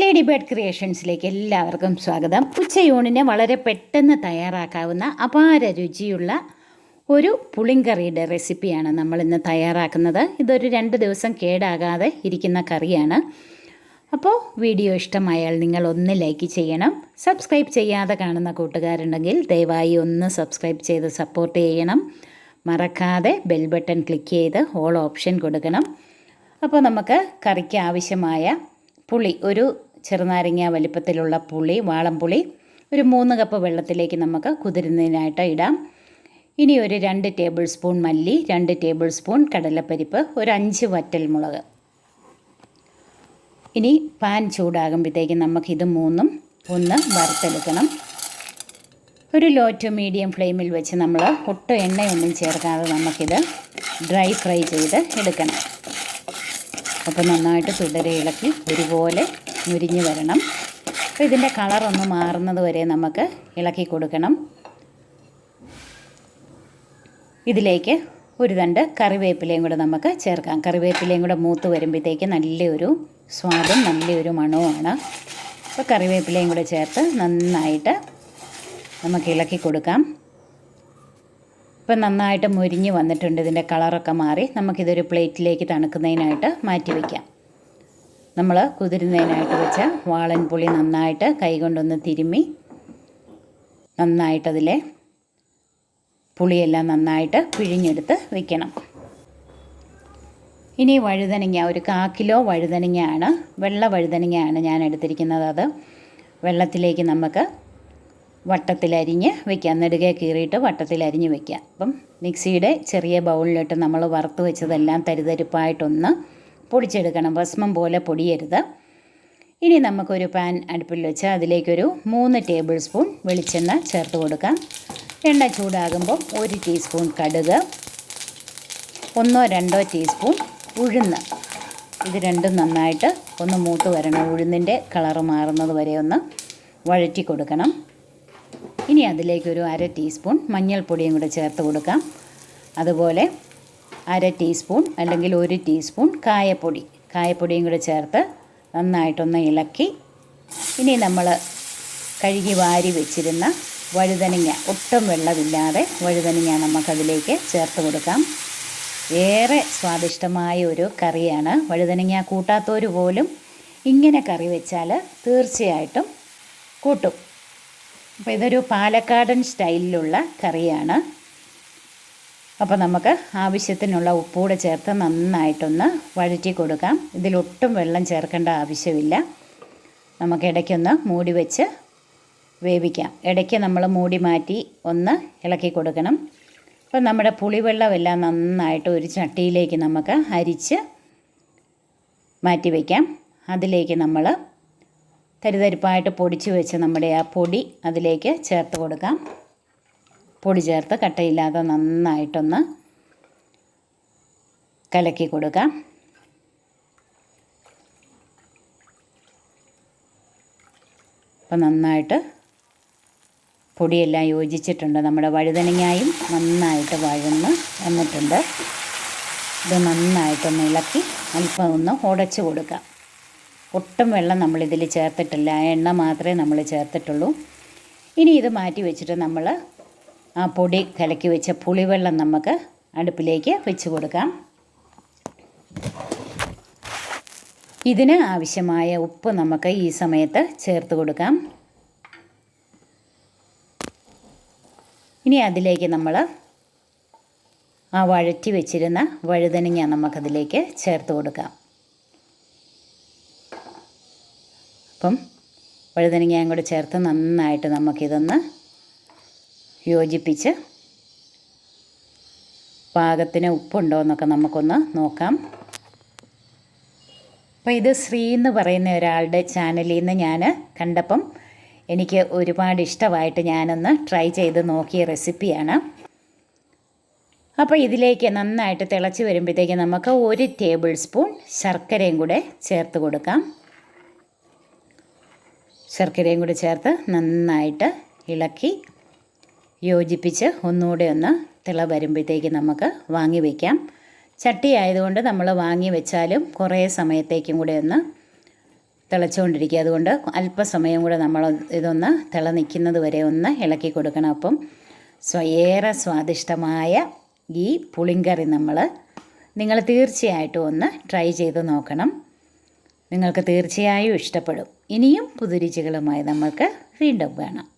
Lady bird ക്രിയേഷൻസിലേക്ക് എല്ലാവർക്കും സ്വാഗതം. ഉച്ചയൂണിന് വളരെ പെട്ടെന്ന് തയ്യാറാക്കാവുന്ന അപാര രുചിയുള്ള ഒരു പുളിങ്കറിയുടെ റെസിപ്പിയാണ് നമ്മൾ ഇന്ന് തയ്യാറാക്കുന്നത്. ഇതൊരു രണ്ട് ദിവസം കേടാകാതെ ഇരിക്കുന്ന കറിയാണ്. അപ്പോൾ വീഡിയോ ഇഷ്ടമായാൽ നിങ്ങൾ ഒന്ന് ലൈക്ക് ചെയ്യണം. സബ്സ്ക്രൈബ് ചെയ്യാതെ കാണുന്ന കൂട്ടുകാരുണ്ടെങ്കിൽ ദയവായി ഒന്ന് സബ്സ്ക്രൈബ് ചെയ്ത് സപ്പോർട്ട് ചെയ്യണം. മറക്കാതെ ബെൽ ബട്ടൺ ക്ലിക്ക് ചെയ്ത് ഓൾ ഓപ്ഷൻ കൊടുക്കണം. അപ്പോൾ നമുക്ക് കറിക്ക് ആവശ്യമായ പുളി ഒരു ചെറുനാരങ്ങ വലിപ്പത്തിലുള്ള പുളി വാളംപുളി ഒരു മൂന്ന് കപ്പ് വെള്ളത്തിലേക്ക് നമുക്ക് കുതിരുന്നതിനായിട്ട് ഇടാം. ഇനി ഒരു രണ്ട് ടേബിൾ സ്പൂൺ മല്ലി രണ്ട് ടേബിൾ സ്പൂൺ കടലപ്പരിപ്പ് ഒരു അഞ്ച് വറ്റൽ മുളക് ഇനി പാൻ ചൂടാകുമ്പോഴത്തേക്കും നമുക്കിത് മൂന്നും ഒന്ന് വറുത്തെടുക്കണം. ഒരു ലോ ടു മീഡിയം ഫ്ലെയിമിൽ വെച്ച് നമ്മൾ ഒട്ടും എണ്ണയൊന്നും ചേർക്കാതെ നമുക്കിത് ഡ്രൈ ഫ്രൈ ചെയ്ത് എടുക്കണം. അപ്പോൾ നന്നായിട്ട് തുടരെ ഇളക്കി ഒരുപോലെ മുരിഞ്ഞ് വരണം. അപ്പോൾ ഇതിന്റെ കളറൊന്ന് മാറുന്നത് വരെ നമുക്ക് ഇളക്കി കൊടുക്കണം. ഇതിലേക്ക് ഒരു തണ്ട് കറിവേപ്പിലയും കൂടെ നമുക്ക് ചേർക്കാം. കറിവേപ്പിലയും കൂടെ മൂത്ത് വരുമ്പോഴത്തേക്ക് നല്ലൊരു സ്വാദും നല്ലൊരു മണവുമാണ്. അപ്പോൾ കറിവേപ്പിലയും കൂടെ ചേർത്ത് നന്നായിട്ട് നമുക്ക് ഇളക്കി കൊടുക്കാം. ഇപ്പം നന്നായിട്ട് മുരിഞ്ഞ് വന്നിട്ടുണ്ട്. ഇതിന്റെ കളറൊക്കെ മാറി നമുക്കിതൊരു പ്ലേറ്റിലേക്ക് തണുക്കുന്നതിനായിട്ട് മാറ്റി വയ്ക്കാം. നമ്മൾ കുതിരുന്നതിനായിട്ട് വെച്ച വാളൻ പുളി നന്നായിട്ട് കൈകൊണ്ടൊന്ന് തിരുമ്മി നന്നായിട്ടതിലെ പുളിയെല്ലാം നന്നായിട്ട് പിഴിഞ്ഞെടുത്ത് വെക്കണം. ഇനി വഴുതനങ്ങ ഒരു കാ കിലോ വഴുതനങ്ങയാണ് വെള്ള വഴുതനങ്ങയാണ് ഞാൻ എടുത്തിരിക്കുന്നത്. അത് വെള്ളത്തിലേക്ക് നമുക്ക് വട്ടത്തിലരിഞ്ഞ് വെക്കാം. നെടുകെ കീറിയിട്ട് വട്ടത്തിലരിഞ്ഞ് വെക്കാം. അപ്പം മിക്സിയുടെ ചെറിയ ബൗളിലിട്ട് നമ്മൾ വറുത്ത് വെച്ചതെല്ലാം തരിതരിപ്പായിട്ടൊന്ന് പൊടിച്ചെടുക്കണം. ഭസ്മം പോലെ പൊടിയരുത്. ഇനി നമുക്കൊരു പാൻ അടുപ്പിൽ വെച്ച് അതിലേക്കൊരു മൂന്ന് ടേബിൾ സ്പൂൺ വെളിച്ചെണ്ണ ചേർത്ത് കൊടുക്കാം. എണ്ണ ചൂടാകുമ്പോൾ ഒരു ടീസ്പൂൺ കടുക് ഒന്നോ രണ്ടോ ടീസ്പൂൺ ഉഴുന്ന്. ഇത് രണ്ടും നന്നായിട്ട് ഒന്ന് മൂത്ത് വരണം. ഉഴുന്നിന്റെ കളറ് മാറുന്നത് വരെ ഒന്ന് വഴറ്റി കൊടുക്കണം. ഇനി അതിലേക്കൊരു അര ടീസ്പൂൺ മഞ്ഞൾപ്പൊടിയും കൂടെ ചേർത്ത് കൊടുക്കാം. അതുപോലെ അര ടീസ്പൂൺ അല്ലെങ്കിൽ ഒരു ടീസ്പൂൺ കായപ്പൊടി. കായപ്പൊടിയും കൂടെ ചേർത്ത് നന്നായിട്ടൊന്ന് ഇളക്കി. ഇനി നമ്മൾ കഴുകി വാരി വെച്ചിരുന്ന വഴുതനങ്ങ ഒട്ടും വെള്ളമില്ലാതെ വഴുതനങ്ങ നമുക്കതിലേക്ക് ചേർത്ത് കൊടുക്കാം. ഏറെ സ്വാദിഷ്ടമായ ഒരു കറിയാണ്. വഴുതനങ്ങ കൂട്ടാത്തവർ പോലും ഇങ്ങനെ കറി വെച്ചാൽ തീർച്ചയായിട്ടും കൂട്ടും. അപ്പോൾ ഇതൊരു പാലക്കാടൻ സ്റ്റൈലിലുള്ള കറിയാണ്. അപ്പോൾ നമുക്ക് ആവശ്യത്തിനുള്ള ഉപ്പൂടെ ചേർത്ത് നന്നായിട്ടൊന്ന് വഴറ്റി കൊടുക്കാം. ഇതിലൊട്ടും വെള്ളം ചേർക്കേണ്ട ആവശ്യമില്ല. നമുക്ക് ഇടയ്ക്കൊന്ന് മൂടി വെച്ച് വേവിക്കാം. ഇടയ്ക്ക് നമ്മൾ മൂടി മാറ്റി ഒന്ന് ഇളക്കി കൊടുക്കണം. അപ്പോൾ നമ്മുടെ പുളിവെള്ളമെല്ലാം നന്നായിട്ട് ഒരു ചട്ടിയിലേക്ക് നമുക്ക് അരിച്ച് മാറ്റി വയ്ക്കാം അതിലേക്ക് നമ്മൾ തരിതരിപ്പായിട്ട് പൊടിച്ച് വെച്ച് നമ്മുടെ ആ പൊടി അതിലേക്ക് ചേർത്ത് കൊടുക്കാം. പൊടി ചേർത്ത് കട്ടയില്ലാതെ നന്നായിട്ടൊന്ന് കലക്കി കൊടുക്കുക അപ്പം നന്നായിട്ട് പൊടിയെല്ലാം യോജിച്ചിട്ടുണ്ട്. നമ്മുടെ വഴുതനങ്ങായും നന്നായിട്ട് വഴന്ന് വന്നിട്ടുണ്ട്. ഇത് നന്നായിട്ടൊന്ന് ഇളക്കി അല്പം ഒന്ന് ഉടച്ചു കൊടുക്കാം. ഒട്ടും വെള്ളം നമ്മളിതിൽ ചേർത്തിട്ടില്ല. എണ്ണ മാത്രമേ നമ്മൾ ചേർത്തിട്ടുള്ളൂ. ഇനി ഇത് മാറ്റി വെച്ചിട്ട് നമ്മൾ ആ പൊടി കലക്കി വെച്ച പുളിവെള്ളം നമുക്ക് അടുപ്പിലേക്ക് വെച്ച് കൊടുക്കാം. ഇതിന് ആവശ്യമായ ഉപ്പ് നമുക്ക് ഈ സമയത്ത് ചേർത്ത് കൊടുക്കാം. ഇനി അതിലേക്ക് നമ്മൾ ആ വഴറ്റി വെച്ചിരുന്ന വഴുതനങ്ങ നമുക്കതിലേക്ക് ചേർത്ത് കൊടുക്കാം. അപ്പം വഴുതനങ്ങയും കൂടെ ചേർത്ത് നന്നായിട്ട് നമുക്കിതൊന്ന് യോജിപ്പിച്ച് പാകത്തിന് ഉപ്പുണ്ടോ എന്നൊക്കെ നമുക്കൊന്ന് നോക്കാം. അപ്പോൾ ഇത് ശ്രീ എന്ന് പറയുന്ന ഒരാളുടെ ചാനലിൽ നിന്ന് ഞാൻ കണ്ടപ്പം എനിക്ക് ഒരുപാട് ഇഷ്ടമായിട്ട് ഞാനൊന്ന് ട്രൈ ചെയ്ത് നോക്കിയ റെസിപ്പിയാണ്. അപ്പോൾ ഇതിലേക്ക് നന്നായിട്ട് തിളച്ച് വരുമ്പോഴത്തേക്ക് നമുക്ക് ഒരു ടേബിൾ സ്പൂൺ ശർക്കരയും കൂടെ ചേർത്ത് കൊടുക്കാം. ശർക്കരയും കൂടി ചേർത്ത് നന്നായിട്ട് ഇളക്കി യോജിപ്പിച്ച് ഒന്നുകൂടെ ഒന്ന് തിള വരുമ്പോഴത്തേക്ക് നമുക്ക് വാങ്ങി വയ്ക്കാം ചട്ടി ആയതുകൊണ്ട് നമ്മൾ വാങ്ങി വെച്ചാലും കുറേ സമയത്തേക്കും കൂടെ ഒന്ന് തിളച്ചുകൊണ്ടിരിക്കുക അതുകൊണ്ട് അല്പസമയം കൂടെ നമ്മൾ ഇതൊന്ന് തിള നിൽക്കുന്നത് വരെ ഒന്ന് ഇളക്കി കൊടുക്കണം. അപ്പം സ്വ ഏറെ സ്വാദിഷ്ടമായ ഈ പുളിങ്കറി നമ്മൾ നിങ്ങൾ തീർച്ചയായിട്ടും ഒന്ന് ട്രൈ ചെയ്ത് നോക്കണം. നിങ്ങൾക്ക് തീർച്ചയായും ഇഷ്ടപ്പെടും. ഇനിയും പുതുരുചികളുമായി നമുക്ക് വീണ്ടും കാണാം.